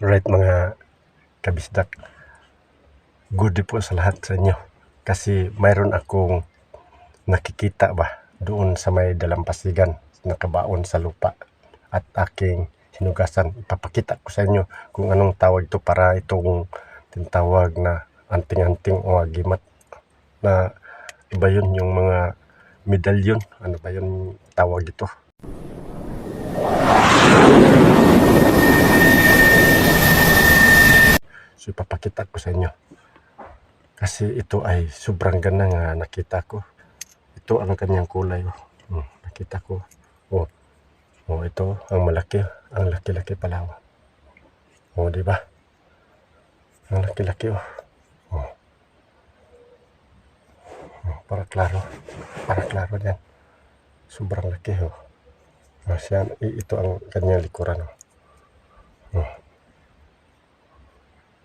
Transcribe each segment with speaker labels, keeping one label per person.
Speaker 1: Right mga kabisdak. Good day po sa lahat sa inyo. Kasi mayroon akong nakikita ba doon sa may dalampasigan nakabaon sa lupa at aking hinugasan. Ipapakita ko sa inyo kung anong tawag ito para itong tinatawag na anting-anting o agimat na iba yun yung mga medalyon. Ano ba yun tawag ito? So ipapakita ko sa inyo. Kasi ito ay sobrang ganda nga nakita ko. Ito ang kanyang kulay. Oh. Hmm, nakita ko. Oh. Oh, ito ang malaki, ang laki-laki pala. Oh, oh di ba? Ang laki-laki oh. Oh. oh. Para klaro. Para klaro yan. Sobrang laki oh. Oh, siya, ito ang kanyang likuran. Oh.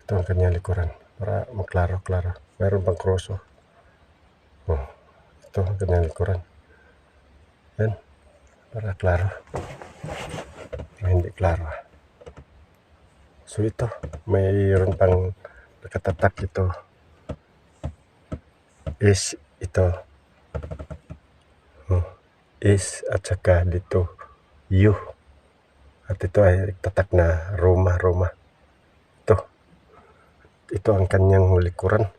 Speaker 1: Ito ang kanyang likuran. Para maklaro-klaro. Mayroon pang cross oh. Oh. Ito ang kanyang likuran. Yan. Para klaro. Para hindi klaro. ah. So ito, mayroon pang nakatatak ito. Is ito. Oh. Is at saka dito U. At ito ay tatak na Roma, Roma. Ito. Ang kanyang likuran.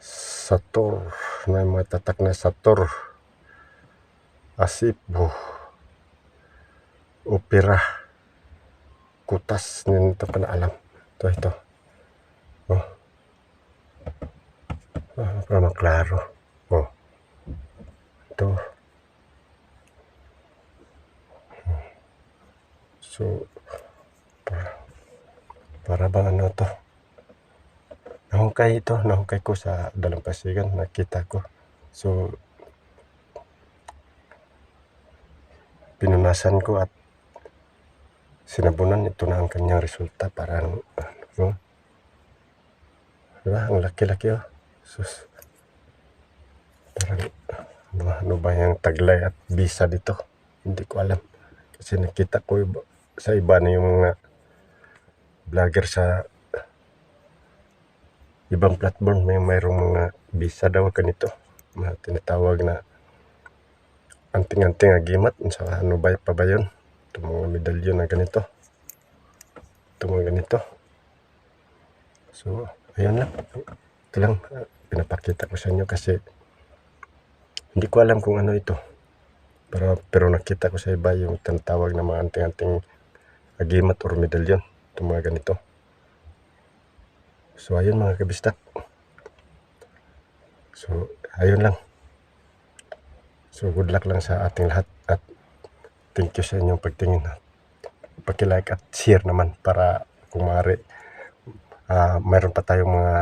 Speaker 1: Sator. May mga tatak na Sator. Asip. Oh. Opera. Kutas. Nito pa na alam. Ito, ito. Oh. Ah, para maklaro. Oh. Ito. So, para, para bang ano to? Nahukay ito, nahukay ko sa dalampasigan, nakita ko. So, pinunasan ko at sinabunan ito na ang kanyang resulta. Parang, ano, diba? Ang laki-laki oh. Sus. Parang, ano, ano ba yung taglay at bisa dito? Hindi ko alam. Kasi nakita ko iba- sa iba na yung mga vlogger sa ibang platform may mayroong mga bisa daw ganito mga tinatawag na anting-anting agimat sa ano ba pa ba yun? Ito mga medalyon na ganito. Ito mga ganito. So ayun lang. Ito lang pinapakita ko sa inyo kasi hindi ko alam kung ano ito. Pero, pero nakita ko sa iba yung tinatawag na mga anting-anting agimat or medalyon ito mga ganito So ayun mga kabistak. So ayun lang. So good luck lang sa ating lahat at thank you sa inyong pagtingin. Paki-like at share naman para kung maaari ah, mayroon pa tayong mga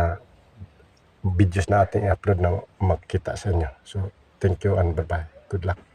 Speaker 1: videos na ating i-upload na makita sa inyo. So thank you and bye-bye. Good luck.